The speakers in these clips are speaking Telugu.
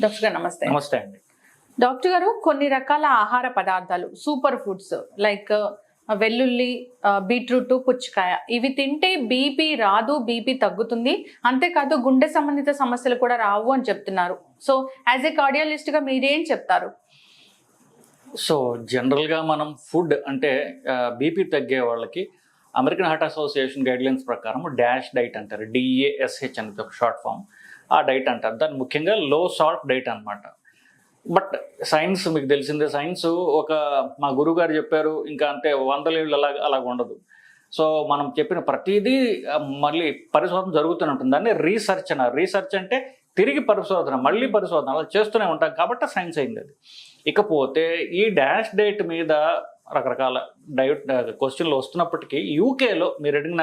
డాక్టర్ గారు నమస్తే. నమస్తే అండి. డాక్టర్ గారు కొన్ని రకాల ఆహార పదార్థాలు సూపర్ ఫుడ్స్ లైక్ వెల్లుల్లి బీట్రూట్ పుచ్చకాయ ఇవి తింటే బీపీ రాదు బీపీ తగ్గుతుంది. అంతేకాదు గుండె సంబంధిత సమస్యలు కూడా రావు అని చెప్తున్నారు. సో యాజ్ ఏ కార్డియాలజిస్ట్గా మీరేం చెప్తారు? సో జనరల్గా మనం ఫుడ్ అంటే బీపీ తగ్గే వాళ్ళకి అమెరికన్ హార్ట్ అసోసియేషన్ గైడ్లైన్స్ ప్రకారం డాష్ డైట్ అంటారు. డిఏఎస్హెచ్ అనేది ఒక షార్ట్ ఫామ్. ఆ డైట్ అంటారు. దాన్ని ముఖ్యంగా లో సాల్ట్ డైట్ అనమాట బట్ సైన్స్ మీకు తెలిసిందే సైన్స్ ఒక మా గురువు గారు చెప్పారు ఇంకా అంటే వందల ఏళ్ళు అలా అలాగ ఉండదు. సో మనం చెప్పిన ప్రతిదీ మళ్ళీ పరిశోధన జరుగుతూనే ఉంటుంది దాన్ని రీసెర్చ్ అన్నారు. రీసెర్చ్ అంటే తిరిగి పరిశోధన మళ్ళీ పరిశోధన అలా చేస్తూనే ఉంటాం కాబట్టి సైన్స్ అయింది అది. ఇకపోతే ఈ డాష్ డైట్ మీద రకరకాల డైట్ క్వశ్చన్లు వస్తున్నప్పటికీ యూకేలో మీరు అడిగిన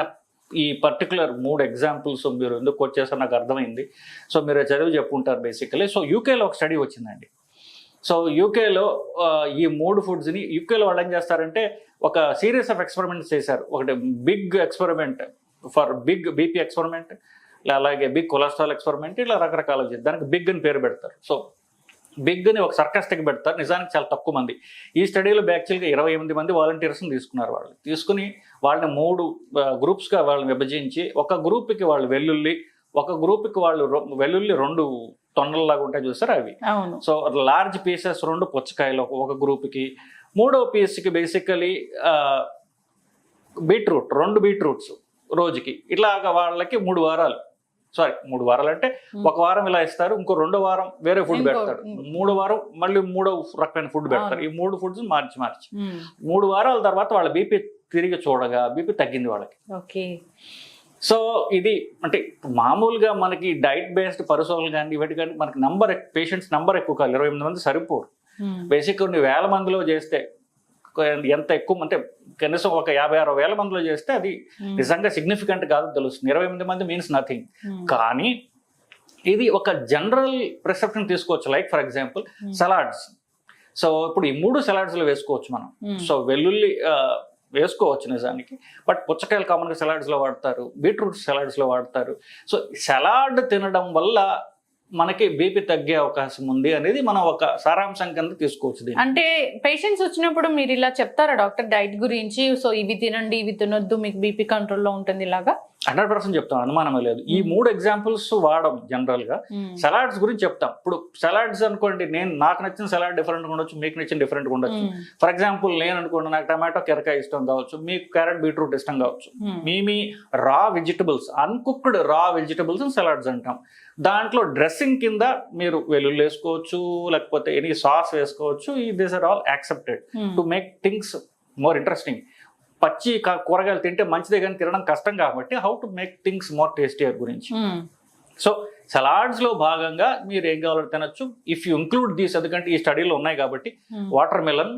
ఈ పర్టికులర్ మూడు ఎగ్జాంపుల్స్ మీరు ఎందుకు వచ్చేసారో నాకు అర్థమైంది. సో మీరు చదివి చెప్పుంటారు బేసికలీ సో యూకేలో ఒక స్టడీ వచ్చిందండి. సో యూకేలో ఈ మూడు ఫుడ్స్ని యూకేలో వాళ్ళు ఏం చేస్తారంటే ఒక సిరీస్ ఆఫ్ ఎక్స్పెరిమెంట్స్ చేశారు. ఒకటి big experiment for big BP experiment అలాగే బిగ్ కొలెస్ట్రాల్ ఎక్స్పెరిమెంట్ ఇలా రకరకాల దానికి బిగ్ అని పేరు పెడతారు. సో బిగ్ అని ఒక సర్కాస్టిక్ పెడతారు. నిజానికి చాలా తక్కువ మంది. ఈ స్టడీలో యాక్చువల్గా ఇరవై ఎనిమిది మంది వాలంటీర్స్ని తీసుకున్నారు వాళ్ళు. తీసుకుని వాళ్ళని మూడు గ్రూప్స్గా వాళ్ళని విభజించి ఒక గ్రూప్కి వాళ్ళు వెల్లుల్లి ఒక గ్రూప్కి వాళ్ళు వెల్లుల్లి రెండు తొండల్లాగా ఉంటాయి చూసారు అవి? సో లార్జ్ పీసెస్ రెండు పుచ్చకాయలు ఒక- ఒక గ్రూప్కి మూడో పీస్కి బేసికలీ బీట్రూట్ రెండు బీట్రూట్స్ రోజుకి. ఇట్లాగా వాళ్ళకి మూడు వారాలు. సారీ మూడు వారాలు అంటే Hmm. ఒక వారం ఇలా ఇస్తారు ఇంకో రెండో వారం వేరే ఫుడ్ పెడతారు ఇంకో. మూడో వారం మళ్ళీ మూడో రకమైన ఫుడ్ పెడతారు. ఈ మూడు ఫుడ్స్ మార్చి మార్చి మ్మ్. మూడు వారాల తర్వాత వాళ్ళ బీపీ తిరిగి చూడగా బీపీ తగ్గింది వాళ్ళకి ఓకే సో ఇది అంటే మామూలుగా మనకి డైట్ బేస్డ్ పరిశోధనలు కానీ ఇవాటి కానీ మనకి నంబర్ పేషెంట్స్ నంబర్ ఎక్కువ కాదు ఇరవై ఎనిమిది మంది సరిపోరు. బేసిక్ కొన్ని వేల మందిలో చేస్తే ఎంత ఎక్కువ అంటే కనీసం ఒక యాభై అరవై వేల మందిలో చేస్తే అది మ్మ్. నిజంగా సిగ్నిఫికెంట్ కాదు తెలుస్తుంది ఇరవై ఎనిమిది మంది మీన్స్ నథింగ్ మ్మ్. కానీ ఇది ఒక జనరల్ ప్రిసెప్షన్ తీసుకోవచ్చు like for example Hmm. Salads so ఇప్పుడు ఈ మూడు సలాడ్స్లో వేసుకోవచ్చు మనం. సో వెల్లుల్లి ఆ, వేసుకోవచ్చు నిజానికి బట్ పుచ్చకాయలు కామన్గా సలాడ్స్లో వాడతారు బీట్రూట్ సలాడ్స్లో వాడతారు సో సలాడ్ తినడం వల్ల మనకి బీపీ తగ్గే అవకాశం ఉంది అనేది మనం ఒక సారాంశం కింద తీసుకోవచ్చు అంటే పేషెంట్స్ వచ్చినప్పుడు మీరు ఇలా చెప్తారా డాక్టర్? డైట్ గురించి. సో ఇవి తినండి ఇవి తినొద్దు మీకు బీపీ కంట్రోల్లో ఉంటుంది ఇలాగా? హండ్రెడ్ పర్సెంట్ చెప్తాం అనుమానమే లేదు ఈ మూడు ఎగ్జాంపుల్స్ వాడడం జనరల్గా మ్మ్. సలాడ్స్ గురించి చెప్తాం ఇప్పుడు సలాడ్స్ అనుకోండి నేను నాకు నచ్చిన సలాడ్ డిఫరెంట్ ఉండొచ్చు మీకు నచ్చిన డిఫరెంట్ ఉండొచ్చు. ఫర్ ఎగ్జాంపుల్ నేను అనుకోండి నాకు టమాటో కెరకాయ ఇష్టం కావచ్చు మీకు క్యారెట్ బీట్రూట్ ఇష్టం కావచ్చు. మీ మీ raw vegetables uncooked raw vegetables salads అంటాం దాంట్లో డ్రెస్సింగ్ కింద మీరు వెల్లుల్లి వేసుకోవచ్చు లేకపోతే ఎనీ సాస్ వేసుకోవచ్చు ఈ this are all accepted. To make things more interesting పచ్చి కూరగాయలు తింటే మంచిదే కానీ తినడం కష్టం కాబట్టి how to make things more tastier గురించి. సో సలాడ్స్లో భాగంగా మీరు ఏం కావాలో తినొచ్చు ఇఫ్ యూ ఇంక్లూడ్ దీస్ ఎందుకంటే ఈ స్టడీలో ఉన్నాయి కాబట్టి. Watermelon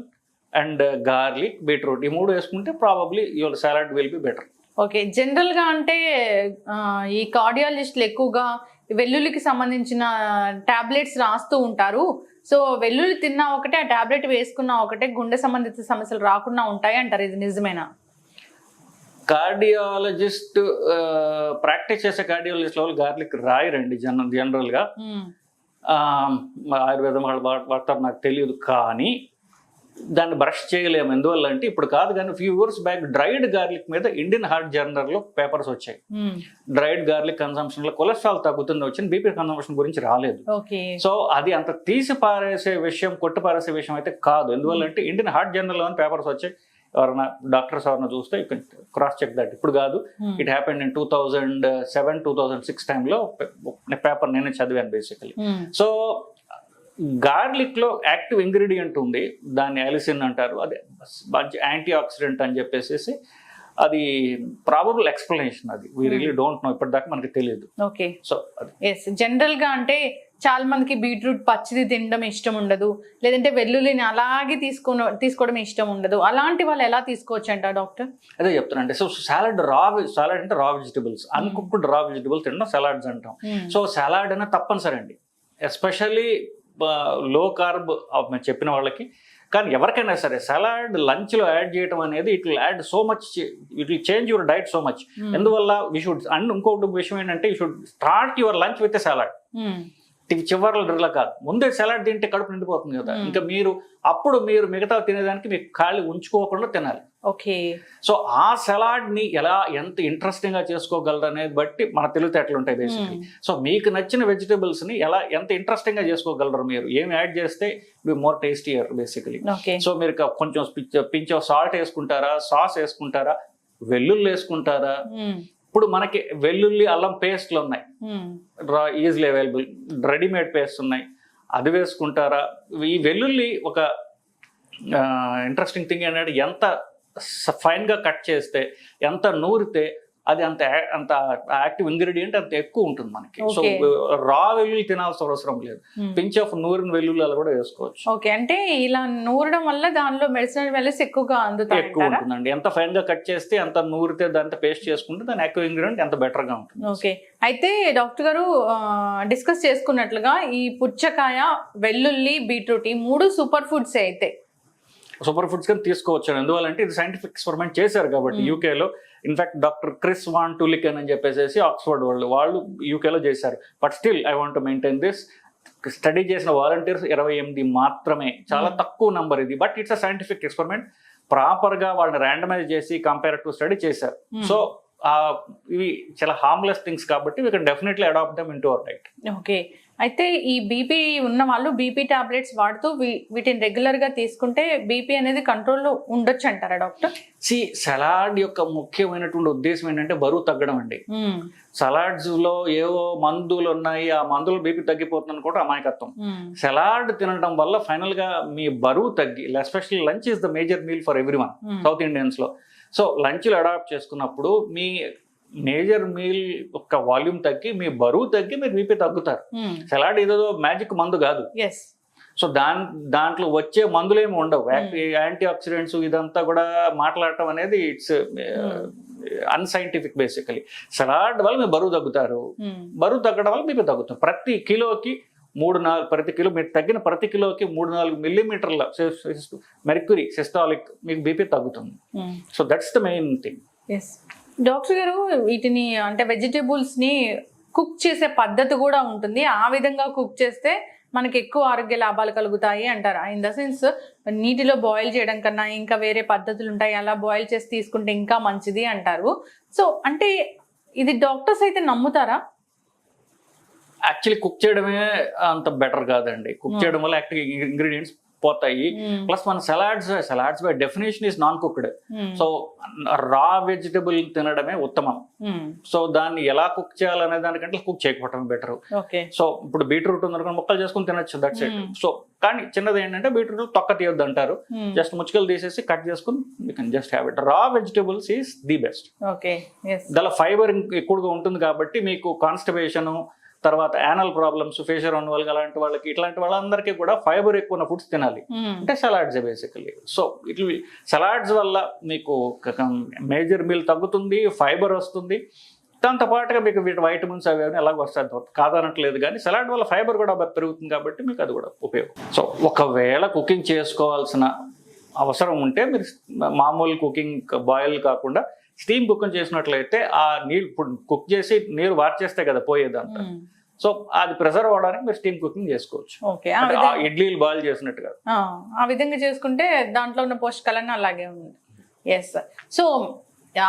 and garlic beetroot ఈ మూడు వేసుకుంటే probably your salad will be better okay జనరల్గా అంటే ఈ కార్డియాలజిస్టులు ఎక్కువగా వెల్లుల్లికి సంబంధించిన టాబ్లెట్స్ రాస్తూ ఉంటారు సో వెల్లుల్లి తిన్నా ఒకటే ఆ టాబ్లెట్ వేసుకున్నా ఒకటే గుండె సంబంధిత సమస్యలు రాకుండా ఉంటాయి అంటారు. ఇది నిజమేనా? కార్డియాలజిస్ట్ ప్రాక్టీస్ చేసే కార్డియాలజిస్ట్ వాళ్ళు గార్లిక్ రాయరండి జన జనరల్గా. ఆయుర్వేదం వాళ్ళు వాడతారు నాకు తెలియదు కానీ దాన్ని బ్రష్ చేయలేము. ఎందువల్ల అంటే ఇప్పుడు కాదు కానీ few years back dried garlic మీద ఇండియన్ హార్ట్ జర్నల్లో పేపర్స్ వచ్చాయి. డ్రైడ్ గార్లిక్ కన్సంప్షన్లో కొలెస్ట్రాల్ తగ్గుతుంది వచ్చింది బీపీ కన్సంప్షన్ గురించి రాలేదు. సో అది అంత తీసి పారేసే విషయం కొట్టి పారేసే విషయం అయితే కాదు. ఎందువల్ల అంటే ఇండియన్ హార్ట్ జర్నల్ అని పేపర్స్ వచ్చాయి. ఎవరైనా డాక్టర్స్ ఎవరైనా చూస్తే క్రాస్ చెక్ దట్ ఇప్పుడు కాదు. It happened in two thousand seven two thousand six టైంలో పేపర్ నేనే చదివాను బేసికలీ. సో గార్లిక్లో యాక్టివ్ ఇంగ్రీడియంట్ ఉంది దాన్ని అలిసిన్ అంటారు. అది మంచి యాంటీ ఆక్సిడెంట్ అని చెప్పేసి అది ప్రాబబుల్ ఎక్స్ప్లెనేషన్ అది. వీ రియలీ డోంట్ నో ఇప్పటిదాకా మనకి తెలియదు ఓకే సో ఎస్ జనరల్గా అంటే చాలా మందికి బీట్రూట్ పచ్చిది తినడం ఇష్టం ఉండదు లేదంటే వెల్లుల్లిని అలాగే తీసుకో తీసుకోవడం ఇష్టం ఉండదు. అలాంటి వాళ్ళు ఎలా తీసుకోవచ్చు అంట డాక్టర్? అదే చెప్తాను అంటే సో సాలడ్ రా సాలడ్ అంటే raw vegetables uncooked raw vegetables తినడం సలాడ్స్ అంటాం. సో సలాడ్ అనేది తప్పనిసరి అండి ఎస్పెషల్లీ లో కార్బ్ చెప్పిన వాళ్ళకి. కానీ ఎవరికైనా సరే సలాడ్ లంచ్లో యాడ్ చేయడం అనేది it will add so much it will change your diet so much ఎందువల్ల వీ షుడ్ అండ్ ఇంకొకటి విషయం ఏంటంటే you should start your lunch with salad చివర్ల కాదు. ముందే సలాడ్ తింటే కడుపు నిండిపోతుంది కదా. Hmm. ఇంకా మీరు అప్పుడు మీరు మిగతా తినేదానికి మీకు ఖాళీ ఉంచుకోకుండా తినాలి. ఓకే. సో ఆ సలాడ్ని ఎలా ఎంత ఇంట్రెస్టింగ్గా చేసుకోగలరు అనేది బట్టి మన తెలివితేటలు ఉంటాయి బేసిక్లీ. సో మీకు నచ్చిన వెజిటేబుల్స్ని ఎలా ఎంత ఇంట్రెస్టింగ్గా చేసుకోగలరు మీరు? ఏం యాడ్ చేస్తే మోర్ టేస్టీయర్ బేసికలీ? సో మీరు కొంచెం పించ్ సాల్ట్ వేసుకుంటారా? సాస్ వేసుకుంటారా? వెల్లుల్లి వేసుకుంటారా? ఇప్పుడు మనకి వెల్లుల్లి అల్లం పేస్ట్లు ఉన్నాయి. Easily available. రెడీమేడ్ పేస్ట్ ఉన్నాయి. అది వేసుకుంటారా? ఈ వెల్లుల్లి ఒక ఇంట్రెస్టింగ్ థింగ్ ఏంటంటే ఎంత ఫైన్గా కట్ చేస్తే ఎంత నూరితే అది అంత అంత యాక్టివ్ ఇంగ్రీడియంట్ అంత ఎక్కువ ఉంటుంది మనకి. సో. రా వెల్లుల్లి తినాల్సిన అవసరం లేదు. పించ్ ఆఫ్ నూరిన వెల్లుల్లి అలా కూడా వేసుకోవచ్చు. ఓకే. అంటే ఇలా నూరడం వల్ల దానిలో మెడిసినల్ వాల్యూస్ ఎక్కువగా అందుతాయి ఎక్కువ ఉంటుందండి. ఎంత ఫైన్గా కట్ చేస్తే ఎంత నూరితే దాంతో పేస్ట్ చేసుకుంటే దాని యాక్టివ్ ఇంగ్రీడియంట్ ఎంత బెటర్గా ఉంటుంది. ఓకే. అయితే డాక్టర్ గారు డిస్కస్ చేసుకున్నట్లుగా ఈ పుచ్చకాయ వెల్లుల్లి బీట్రూట్ ఈ మూడు సూపర్ ఫుడ్స్ అయితే సూపర్ ఫుడ్స్ కింద తీసుకోవచ్చు ఎందువల్లంటే ఇది సైంటిఫిక్ ఎక్స్పెరిమెంట్ చేశారు కాబట్టి. యూకేలో in fact doctor Chris Van Tulleken అని చెప్పేసి ఆక్స్ఫర్డ్ వాళ్ళు వాళ్ళు యూకేలో చేశారు. But still I want maintain this study చేసిన వాలంటీర్స్ ఇరవై ఎనిమిది మాత్రమే. చాలా. తక్కువ నంబర్ ఇది. But it's a scientific experiment ప్రాపర్గా వాళ్ళని ర్యాండమైజ్ చేసి కంపేర్ టు స్టడీ చేశారు. సో ఇవి చాలా హార్మ్లెస్ థింగ్స్ కాబట్టి we can definitely adapt them into our diet okay అయితే ఈ బీపీ ఉన్న వాళ్ళు బీపీ టాబ్లెట్స్ వాడుతూ వీటిని రెగ్యులర్గా తీసుకుంటే బీపీ అనేది కంట్రోల్లో ఉండొచ్చు అంటారా డాక్టర్? సి సలాడ్ యొక్క ముఖ్యమైనటువంటి ఉద్దేశం ఏంటంటే బరువు తగ్గడం అండి. సలాడ్స్లో ఏవో మందులు ఉన్నాయి ఆ మందులు బీపీ తగ్గిపోతుంది కూడా అమాయకత్వం. సలాడ్ తినడం వల్ల ఫైనల్గా మీ బరువు తగ్గి especially lunch is the major meal for everyone south ఇండియన్స్లో. So లంచ్లు అడాప్ట్ చేసుకున్నప్పుడు మీ మేజర్ మీల్ యొక్క వాల్యూమ్ తగ్గి మీ బరువు తగ్గి మీరు బీపీ తగ్గుతారు. సలాడ్ ఏదో మ్యాజిక్ మందు కాదు. సో దాని దాంట్లో వచ్చే మందులేమి ఉండవు. యాంటీ ఆక్సిడెంట్స్ ఇదంతా కూడా మాట్లాడటం అనేది ఇట్స్ అన్సైంటిఫిక్ బేసికలీ సలాడ్ వల్ల మీరు బరువు తగ్గుతారు. బరువు తగ్గడం వల్ల బీపీ తగ్గుతుంది ప్రతి కిలోకి మూడు నాలుగు ప్రతి కిలో మీరు తగ్గిన ప్రతి కిలోకి మూడు నాలుగు మిల్లీమీటర్ల మెర్క్యూరీ సిస్టాలిక్ మీకు బీపీ తగ్గుతుంది. So that's the main thing doctor గారు వీటిని అంటే వెజిటేబుల్స్ని కుక్ చేసే పద్ధతి కూడా ఉంటుంది. ఆ విధంగా కుక్ చేస్తే మనకి ఎక్కువ ఆరోగ్య లాభాలు కలుగుతాయి అంటారు. ఇన్ ద సెన్స్ నీటిలో బాయిల్ చేయడం కన్నా ఇంకా వేరే పద్ధతులు ఉంటాయి. అలా బాయిల్ చేసి తీసుకుంటే ఇంకా మంచిది అంటారు. సో అంటే ఇది డాక్టర్స్ అయితే నమ్ముతారా? యాక్చువల్లీ కుక్ చేయడమే అంత బెటర్ కాదండి. Cook Hmm. చేయడం వల్ల యాక్టివ్ ఇంగ్రీడియంట్స్ పోతాయి ప్లస్ మన salads salads by definition is non cooked so raw vegetable తినడమే ఉత్తమం. సో దాన్ని ఎలా కుక్ చేయాలనే దానికంటే కుక్ చేయకపోవటం బెటర్ సో ఇప్పుడు బీట్రూట్ ఉందనుకోండి ముక్కలు చేసుకుని తినచ్చు దట్స్ ఇట్ Hmm. సో కానీ చిన్నది ఏంటంటే బీట్రూట్ తొక్క తీయొద్దు అంటారు. జస్ట్ ముచ్చుకలు తీసేసి కట్ చేసుకుని you can just have it raw vegetables is the best దానిలో ఫైబర్ ఎక్కువగా ఉంటుంది కాబట్టి మీకు కాన్స్టిపేషన్ తర్వాత యానల్ ప్రాబ్లమ్స్ ఫేషర్ ఉన్న వాళ్ళకి అలాంటి వాళ్ళకి ఇట్లాంటి వాళ్ళందరికీ కూడా ఫైబర్ ఎక్కువ ఉన్న ఫుడ్స్ తినాలి. అంటే సలాడ్స్ బేసికలీ సో ఇట్లా సలాడ్స్ వల్ల మీకు మేజర్ మీల్ తగ్గుతుంది ఫైబర్ వస్తుంది. దాంతో పాటుగా మీకు వీటి వైటమిన్స్ అవి అన్నీ ఎలాగో వస్తాయి. కాదనట్లేదు కానీ సలాడ్ వల్ల ఫైబర్ కూడా పెరుగుతుంది కాబట్టి మీకు అది కూడా ఉపయోగం. సో ఒకవేళ కుకింగ్ చేసుకోవాల్సిన అవసరం ఉంటే మీరు మామూలు కుకింగ్ బాయిల్ కాకుండా స్టీమ్ కుకింగ్ చేసినట్లయితే ఆ నీళ్ళు ఇప్పుడు కుక్ చేసి నీరు వార్చేస్తే కదా పోయేదంతా. సో అది ప్రిజర్వ్ అవడానికి మీరు స్టీమ్ కుకింగ్ చేసుకోవచ్చు. ఇడ్లీలు బాయిల్ చేసినట్టుగా ఆ, ఆ విధంగా చేసుకుంటే దాంట్లో ఉన్న పోషకాలన్నీ అలాగే ఉంది. ఎస్ సో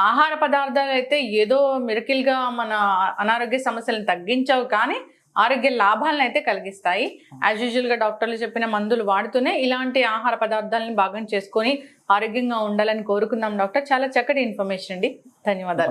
ఆహార పదార్థాలు అయితే ఏదో మిరకిల్గా మన అనారోగ్య సమస్యలను తగ్గించవు కానీ ఆరోగ్య లాభాలను అయితే కలిగిస్తాయి యాజ్ యూజువల్గా డాక్టర్లు చెప్పిన మందులు వాడుతూనే ఇలాంటి ఆహార పదార్థాలను భాగం చేసుకొని ఆరోగ్యంగా ఉండాలని కోరుకుందాం డాక్టర్. చాలా చక్కటి ఇన్ఫర్మేషన్ అండి. ధన్యవాదాలు.